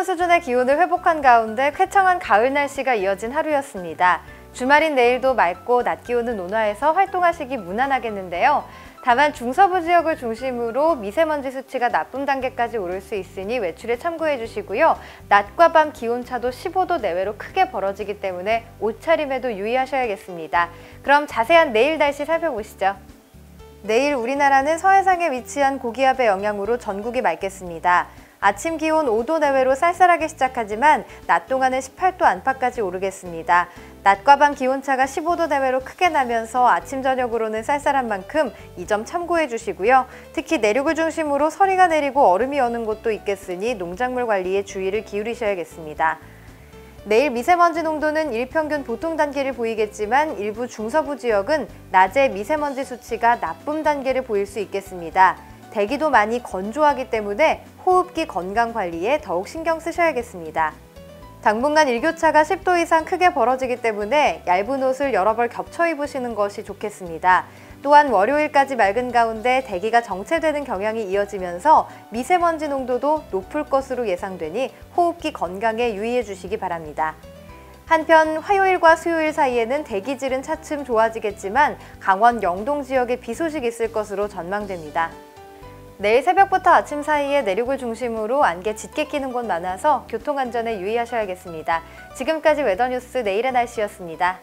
평년 수준의 기온을 회복한 가운데 쾌청한 가을 날씨가 이어진 하루였습니다. 주말인 내일도 맑고 낮 기온은 온화해서 활동하시기 무난하겠는데요. 다만 중서부 지역을 중심으로 미세먼지 수치가 나쁨 단계까지 오를 수 있으니 외출에 참고해 주시고요. 낮과 밤 기온차도 15도 내외로 크게 벌어지기 때문에 옷차림에도 유의하셔야겠습니다. 그럼 자세한 내일 날씨 살펴보시죠. 내일 우리나라는 서해상에 위치한 고기압의 영향으로 전국이 맑겠습니다. 아침 기온 5도 내외로 쌀쌀하게 시작하지만 낮 동안은 18도 안팎까지 오르겠습니다. 낮과 밤 기온차가 15도 내외로 크게 나면서 아침 저녁으로는 쌀쌀한 만큼 이 점 참고해 주시고요. 특히 내륙을 중심으로 서리가 내리고 얼음이 어는 곳도 있겠으니 농작물 관리에 주의를 기울이셔야겠습니다. 내일 미세먼지 농도는 일평균 보통 단계를 보이겠지만 일부 중서부 지역은 낮에 미세먼지 수치가 나쁨 단계를 보일 수 있겠습니다. 대기도 많이 건조하기 때문에 호흡기 건강 관리에 더욱 신경 쓰셔야겠습니다. 당분간 일교차가 10도 이상 크게 벌어지기 때문에 얇은 옷을 여러 벌 겹쳐 입으시는 것이 좋겠습니다. 또한 월요일까지 맑은 가운데 대기가 정체되는 경향이 이어지면서 미세먼지 농도도 높을 것으로 예상되니 호흡기 건강에 유의해 주시기 바랍니다. 한편 화요일과 수요일 사이에는 대기질은 차츰 좋아지겠지만 강원 영동 지역에 비 소식 있을 것으로 전망됩니다. 내일 새벽부터 아침 사이에 내륙을 중심으로 안개 짙게 끼는 곳 많아서 교통안전에 유의하셔야겠습니다. 지금까지 웨더뉴스 내일의 날씨였습니다.